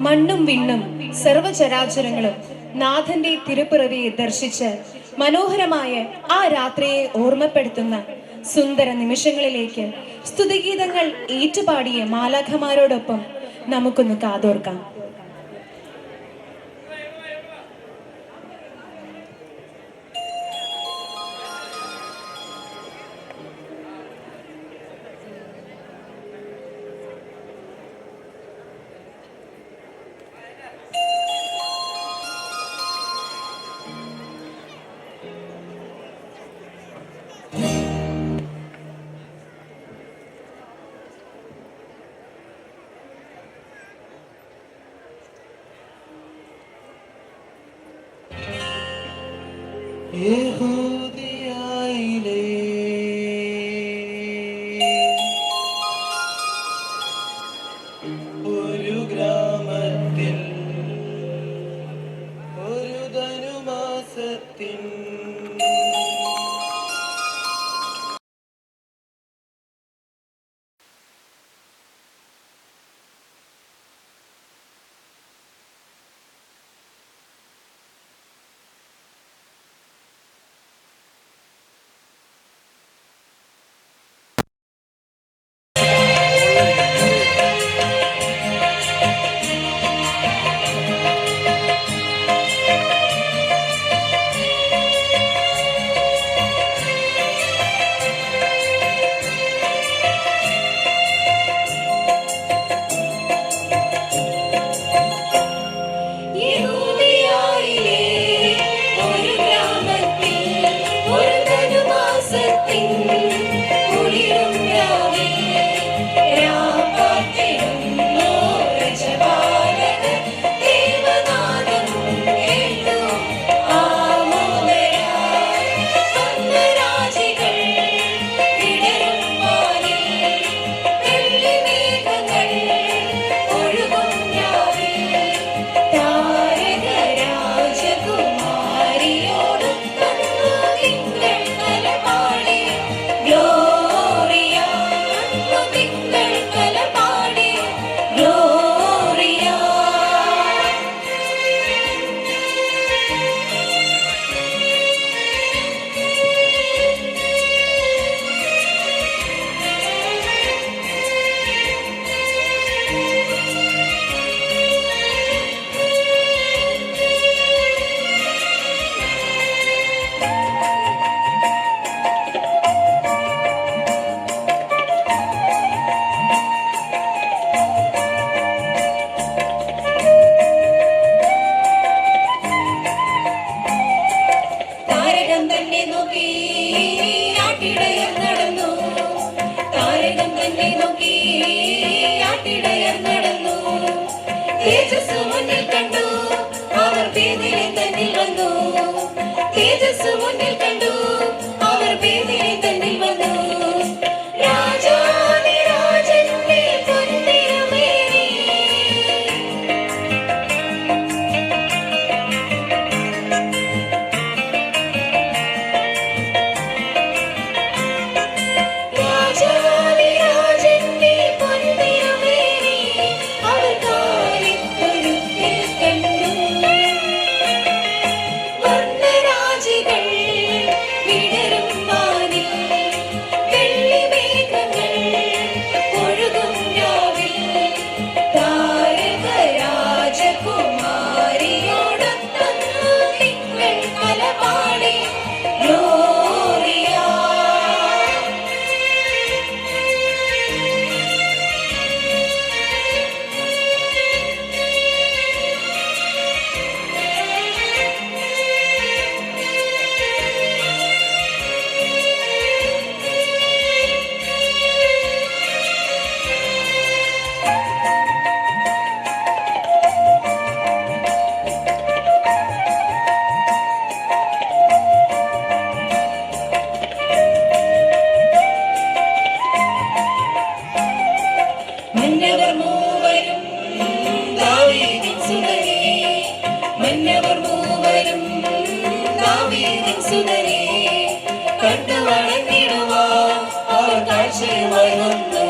മണ്ണും വിണ്ണും സർവചരാചരങ്ങളും നാഥന്റെ തിരുപ്പിറവിയെ ദർശിച്ച് മനോഹരമായ ആ രാത്രിയെ ഓർമ്മപ്പെടുത്തുന്ന സുന്ദര നിമിഷങ്ങളിലേക്ക് സ്തുതിഗീതങ്ങൾ ഏറ്റുപാടിയ മാലാഖമാരോടൊപ്പം നമുക്കൊന്ന് കാതോർക്കാം. നോക്കി ആട്ടിടയർ നടന്നു. താരകം തന്നെ നോക്കി ആട്ടിടയർ നടന്നു. തേജസ് മുന്നിൽ കണ്ടു അവർ പേരിലെ തന്നിൽ വന്നു. തേജസ് മുന്നിൽ കണ്ടു അവർ പേരിലെ യേശുദനെ കണ്ടു വളർന്നിടുവാൻ അവർ കാഴ്ചയുമായി വന്നു.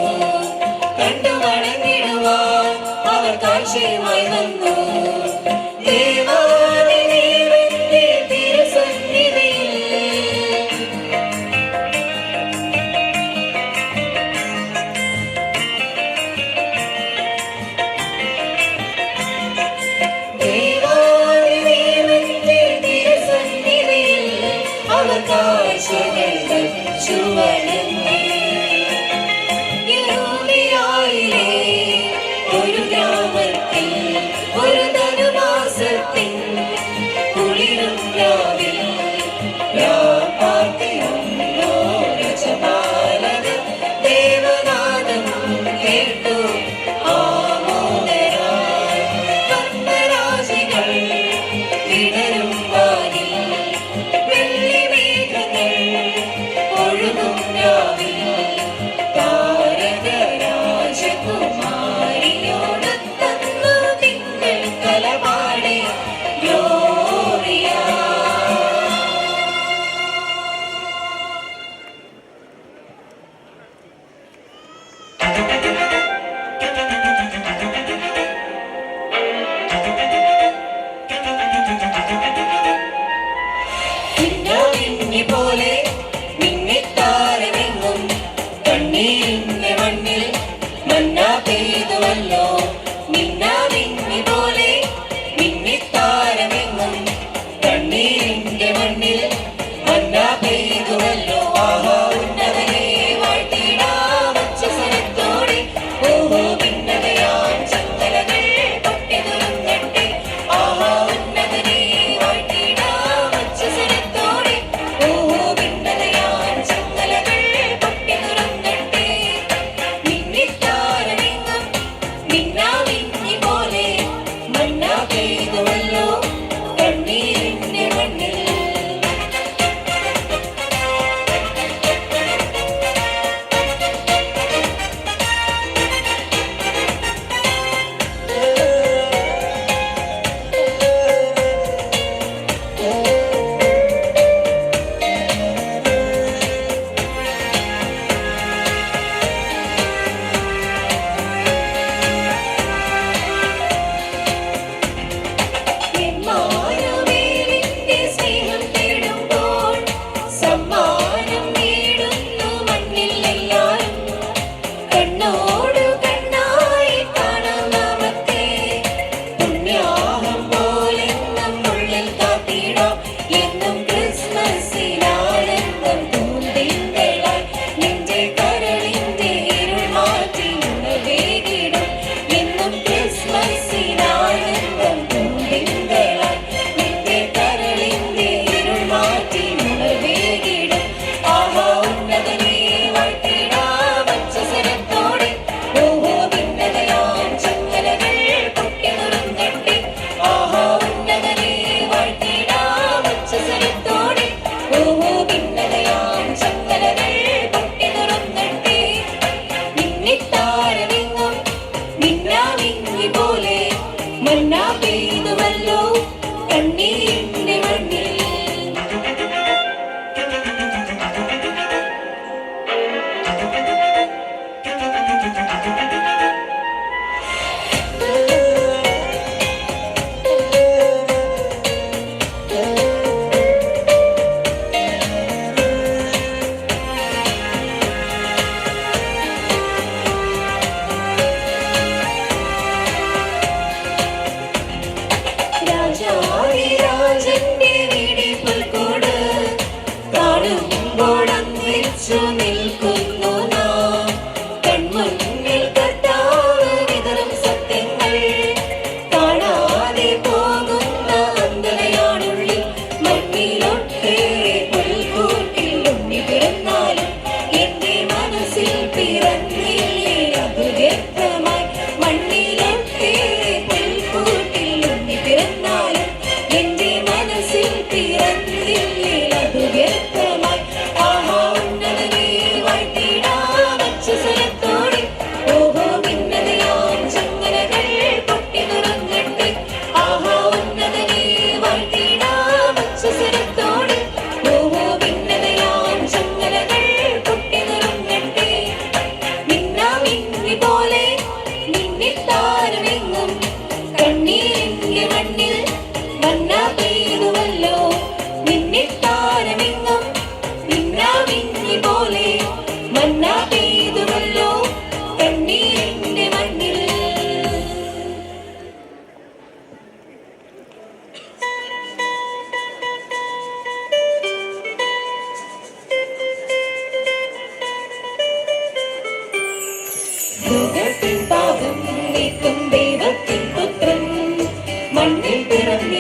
കണ്ടു വളർന്നിടുവാൻ അവർ കാഴ്ചയുമായി വന്നു. ദേവാ to an. Hallelujah mercy, now I 안녕하세요. ലോകത്തിൻ പാപം നീക്കും ദൈവത്തിൻ പുത്രൻ മണ്ണിൽ പിറന്നിതാ